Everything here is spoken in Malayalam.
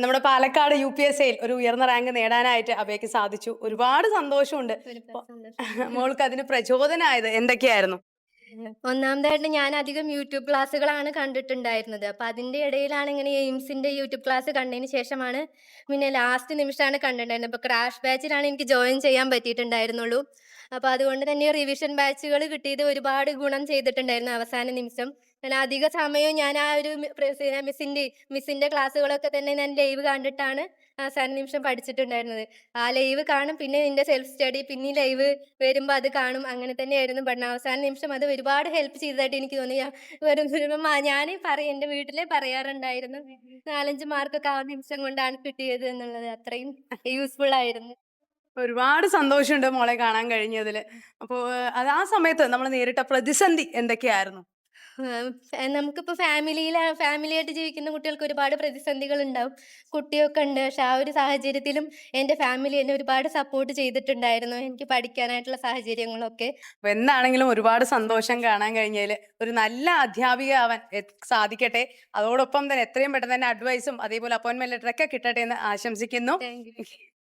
നമ്മുടെ പാലക്കാട് യു പി എസ് സിയിൽ ഒരു ഉയർന്ന റാങ്ക് നേടാനായിട്ട് അബയ്ക്ക് സാധിച്ചു. ഒരുപാട് സന്തോഷമുണ്ട്. മോൾക്ക് അതിന് പ്രചോദനമായത് എന്തൊക്കെയായിരുന്നു? ഒന്നാമതായിട്ട് ഞാൻ അധികം യൂട്യൂബ് ക്ലാസ്സുകളാണ് കണ്ടിട്ടുണ്ടായിരുന്നത്. അപ്പൊ അതിന്റെ ഇടയിലാണ് ഇങ്ങനെ എയിംസിന്റെ യൂട്യൂബ് ക്ലാസ് കണ്ടതിന് ശേഷമാണ് പിന്നെ ലാസ്റ്റ് നിമിഷമാണ് കണ്ടിട്ടുണ്ടായിരുന്നത്. അപ്പൊ ക്രാഷ് ബാച്ചിലാണ് എനിക്ക് ജോയിൻ ചെയ്യാൻ പറ്റിയിട്ടുണ്ടായിരുന്നുള്ളൂ. അപ്പൊ അതുകൊണ്ട് തന്നെ റിവിഷൻ ബാച്ചുകൾ കിട്ടിയത് ഒരുപാട് ഗുണം ചെയ്തിട്ടുണ്ടായിരുന്നു അവസാന നിമിഷം. ഞാൻ അധിക സമയവും ഞാൻ ആ ഒരു മിസ്സിന്റെ മിസ്സിന്റെ ക്ലാസ്സുകളൊക്കെ തന്നെ ഞാൻ ലൈവ് കണ്ടിട്ടാണ് അവസാന നിമിഷം പഠിച്ചിട്ടുണ്ടായിരുന്നത്. ആ ലൈവ് കാണും പിന്നെ നിന്റെ സെൽഫ് സ്റ്റഡി പിന്നെ ലൈവ് വരുമ്പോൾ അത് കാണും. അങ്ങനെ തന്നെയായിരുന്നു. പഠനം അവസാന നിമിഷം അത് ഒരുപാട് ഹെൽപ്പ് ചെയ്തതായിട്ട് എനിക്ക് തോന്നി. വരും ഞാൻ പറയും എന്റെ വീട്ടിലെ പറയാറുണ്ടായിരുന്നു നാലഞ്ച് മാർക്കൊക്കെ ആ നിമിഷം കൊണ്ടാണ് കിട്ടിയത് എന്നുള്ളത്. അത്രയും യൂസ്ഫുൾ ആയിരുന്നു. ഒരുപാട് സന്തോഷമുണ്ട് മോളെ കാണാൻ കഴിഞ്ഞതിൽ അപ്പോൾ അത് ആ സമയത്ത് നമ്മൾ നേരിട്ട പ്രതിസന്ധി എന്തൊക്കെയായിരുന്നു? നമുക്കിപ്പോൾ ഫാമിലിയിൽ ഫാമിലിയായിട്ട് ജീവിക്കുന്ന കുട്ടികൾക്ക് ഒരുപാട് പ്രതിസന്ധികൾ ഉണ്ടാവും കുട്ടിയൊക്കെ ഉണ്ട്. പക്ഷെ ആ ഒരു സാഹചര്യത്തിലും എന്റെ ഫാമിലി എന്നെ ഒരുപാട് സപ്പോർട്ട് ചെയ്തിട്ടുണ്ടായിരുന്നു. എനിക്ക് പഠിക്കാനായിട്ടുള്ള സാഹചര്യങ്ങളൊക്കെ. അപ്പോൾ എന്താണെങ്കിലും ഒരുപാട് സന്തോഷം കാണാൻ കഴിഞ്ഞതിൽ ഒരു നല്ല അധ്യാപിക ആവാൻ സാധിക്കട്ടെ. അതോടൊപ്പം തന്നെ എത്രയും പെട്ടെന്ന് തന്നെ അഡ്വൈസും അതേപോലെ അപ്പോയിന്റ്മെന്റ് ലെറ്ററൊക്കെ കിട്ടട്ടെ എന്ന് ആശംസിക്കുന്നു. Thank you